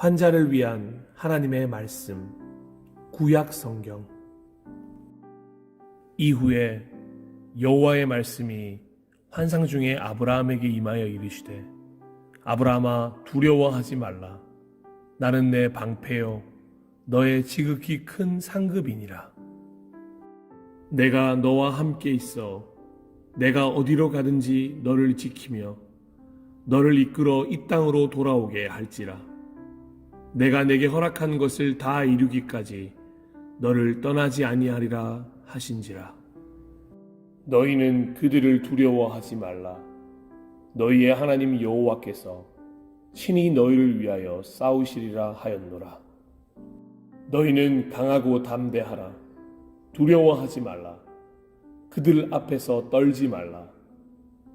환자를 위한 하나님의 말씀 구약 성경. 이후에 여호와의 말씀이 환상 중에 아브라함에게 임하여 이르시되 아브라함아 두려워하지 말라. 나는 내 방패요 너의 지극히 큰 상급이니라. 내가 너와 함께 있어 내가 어디로 가든지 너를 지키며 너를 이끌어 이 땅으로 돌아오게 할지라 내가 내게 허락한 것을 다 이루기까지 너를 떠나지 아니하리라 하신지라. 너희는 그들을 두려워하지 말라. 너희의 하나님 여호와께서 친히 너희를 위하여 싸우시리라 하였노라. 너희는 강하고 담대하라. 두려워하지 말라. 그들 앞에서 떨지 말라.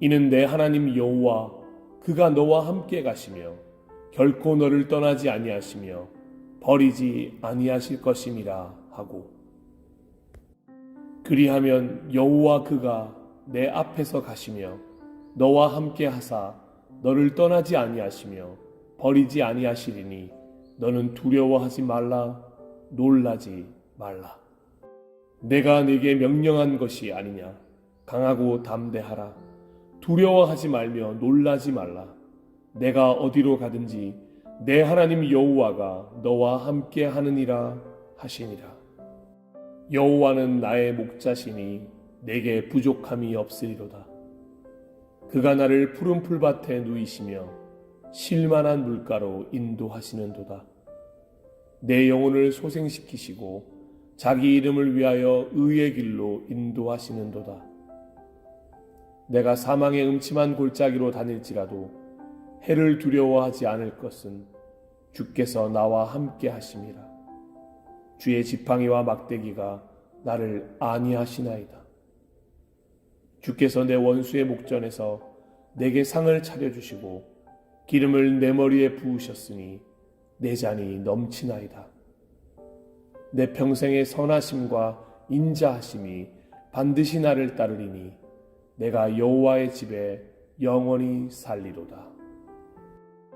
이는 내 하나님 여호와 그가 너와 함께 가시며 결코 너를 떠나지 아니하시며 버리지 아니하실 것임이라 하고. 그리하면 여호와 그가 내 앞에서 가시며 너와 함께 하사 너를 떠나지 아니하시며 버리지 아니하시리니 너는 두려워하지 말라 놀라지 말라. 내가 네게 명령한 것이 아니냐. 강하고 담대하라. 두려워하지 말며 놀라지 말라 내가 어디로 가든지 내 하나님 여호와가 너와 함께 하느니라 하시니라. 여호와는 나의 목자시니 내게 부족함이 없으리로다. 그가 나를 푸른 풀밭에 누이시며 실만한 물가로 인도하시는도다. 내 영혼을 소생시키시고 자기 이름을 위하여 의의 길로 인도하시는도다. 내가 사망의 음침한 골짜기로 다닐지라도 해를 두려워하지 않을 것은 주께서 나와 함께 하심이라. 주의 지팡이와 막대기가 나를 안위하시나이다. 주께서 내 원수의 목전에서 내게 상을 차려주시고 기름을 내 머리에 부으셨으니 내 잔이 넘치나이다. 내 평생의 선하심과 인자하심이 반드시 나를 따르리니 내가 여호와의 집에 영원히 살리로다.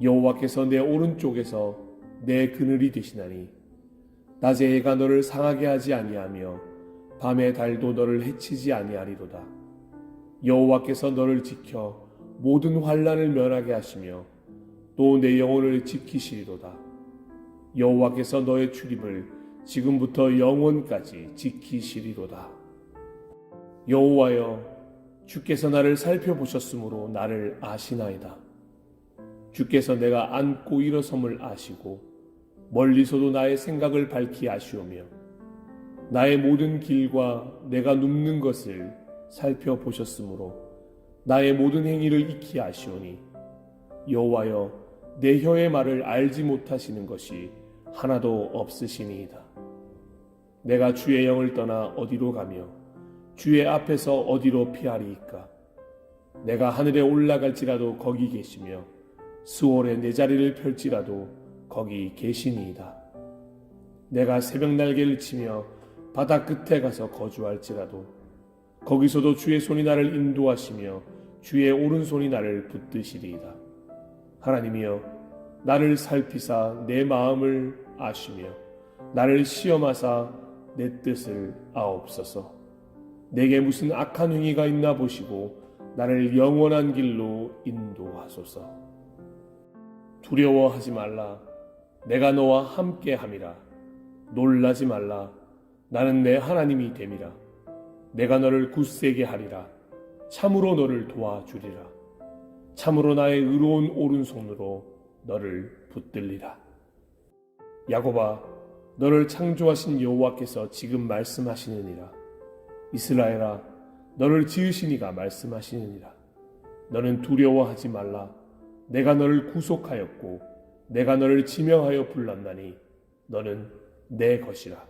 여호와께서 내 오른쪽에서 내 그늘이 되시나니 낮에 해가 너를 상하게 하지 아니하며 밤에 달도 너를 해치지 아니하리로다. 여호와께서 너를 지켜 모든 환란을 면하게 하시며 또 내 영혼을 지키시리로다. 여호와께서 너의 출입을 지금부터 영원까지 지키시리로다. 여호와여 주께서 나를 살펴보셨으므로 나를 아시나이다. 주께서 내가 앉고 일어섬을 아시고 멀리서도 나의 생각을 밝히 아시오며 나의 모든 길과 내가 눕는 것을 살펴보셨으므로 나의 모든 행위를 익히 아시오니 여호와여 내 혀의 말을 알지 못하시는 것이 하나도 없으시니이다. 내가 주의 영을 떠나 어디로 가며 주의 앞에서 어디로 피하리이까? 내가 하늘에 올라갈지라도 거기 계시며 수월에 내 자리를 펼지라도 거기 계시니이다. 내가 새벽 날개를 치며 바다 끝에 가서 거주할지라도 거기서도 주의 손이 나를 인도하시며 주의 오른손이 나를 붙드시리이다. 하나님이여 나를 살피사 내 마음을 아시며 나를 시험하사 내 뜻을 아옵소서. 내게 무슨 악한 행위가 있나 보시고 나를 영원한 길로 인도하소서. 두려워하지 말라. 내가 너와 함께 함이라. 놀라지 말라. 나는 내 하나님이 됨이라. 내가 너를 굳세게 하리라. 참으로 너를 도와주리라. 참으로 나의 의로운 오른손으로 너를 붙들리라. 야곱아, 너를 창조하신 여호와께서 지금 말씀하시느니라. 이스라엘아, 너를 지으신 이가 말씀하시느니라. 너는 두려워하지 말라. 내가 너를 구속하였고 내가 너를 지명하여 불렀나니 너는 내 것이라.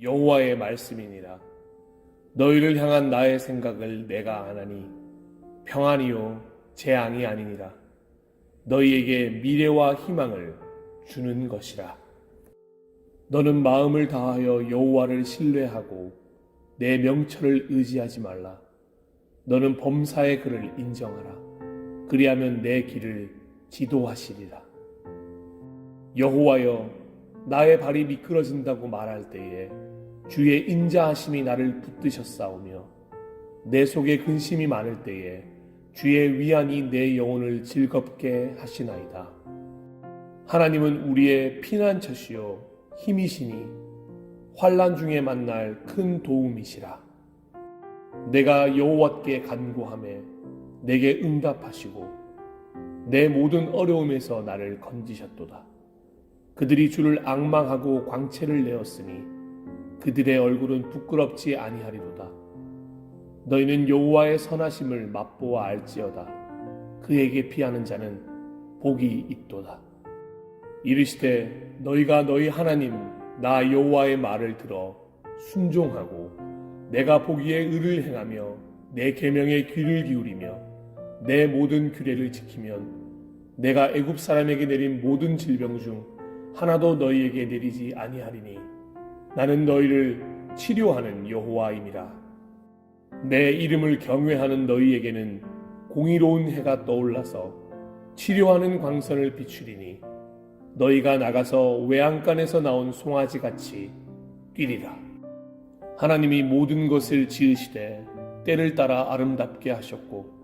여호와의 말씀이니라. 너희를 향한 나의 생각을 내가 아나니 평안이요 재앙이 아니니라. 너희에게 미래와 희망을 주는 것이라. 너는 마음을 다하여 여호와를 신뢰하고 내 명철을 의지하지 말라. 너는 범사의 그를 인정하라. 그리하면 내 길을 지도하시리라. 여호와여, 나의 발이 미끄러진다고 말할 때에 주의 인자하심이 나를 붙드셨사오며 내 속에 근심이 많을 때에 주의 위안이 내 영혼을 즐겁게 하시나이다. 하나님은 우리의 피난처시요 힘이시니 환란 중에 만날 큰 도움이시라. 내가 여호와께 간구함에 내게 응답하시고 내 모든 어려움에서 나를 건지셨도다. 그들이 주를 악망하고 광채를 내었으니 그들의 얼굴은 부끄럽지 아니하리로다. 너희는 여호와의 선하심을 맛보아 알지어다. 그에게 피하는 자는 복이 있도다. 이르시되 너희가 너희 하나님 나 여호와의 말을 들어 순종하고 내가 보기에 의를 행하며 내 계명에 귀를 기울이며 내 모든 규례를 지키면 내가 애굽 사람에게 내린 모든 질병 중 하나도 너희에게 내리지 아니하리니 나는 너희를 치료하는 여호와임이라. 내 이름을 경외하는 너희에게는 공의로운 해가 떠올라서 치료하는 광선을 비추리니 너희가 나가서 외양간에서 나온 송아지 같이 뛰리라. 하나님이 모든 것을 지으시되 때를 따라 아름답게 하셨고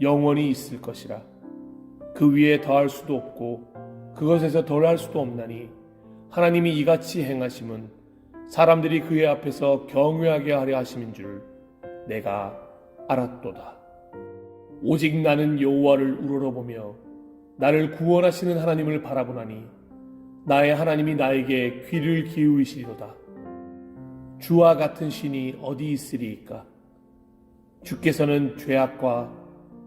영원히 있을 것이라. 그 위에 더할 수도 없고 그것에서 덜할 수도 없나니 하나님이 이같이 행하심은 사람들이 그의 앞에서 경외하게 하려 하심인 줄 내가 알았도다. 오직 나는 여호와를 우러러보며 나를 구원하시는 하나님을 바라보나니 나의 하나님이 나에게 귀를 기울이시리로다. 주와 같은 신이 어디 있으리이까? 주께서는 죄악과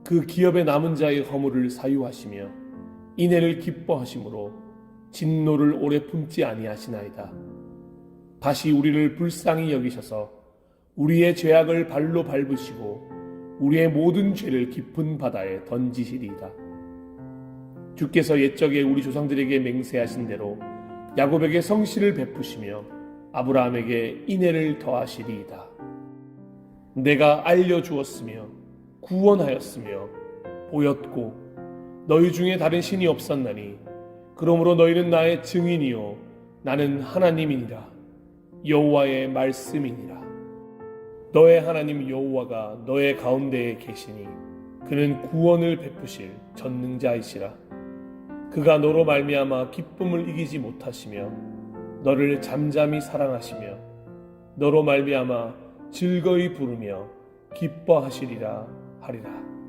그 기업에 남은 자의 허물을 사유하시며 인애를 기뻐하심으로 진노를 오래 품지 아니하시나이다. 다시 우리를 불쌍히 여기셔서 우리의 죄악을 발로 밟으시고 우리의 모든 죄를 깊은 바다에 던지시리이다. 주께서 옛적에 우리 조상들에게 맹세하신 대로 야곱에게 성실을 베푸시며 아브라함에게 인애를 더하시리이다. 내가 알려주었으며 구원하였으며 보였고 너희 중에 다른 신이 없었나니 그러므로 너희는 나의 증인이요 나는 하나님이니라. 여호와의 말씀이니라. 너의 하나님 여호와가 너의 가운데에 계시니 그는 구원을 베푸실 전능자이시라. 그가 너로 말미암아 기쁨을 이기지 못하시며 너를 잠잠히 사랑하시며 너로 말미암아 즐거이 부르며 기뻐하시리라 하리라.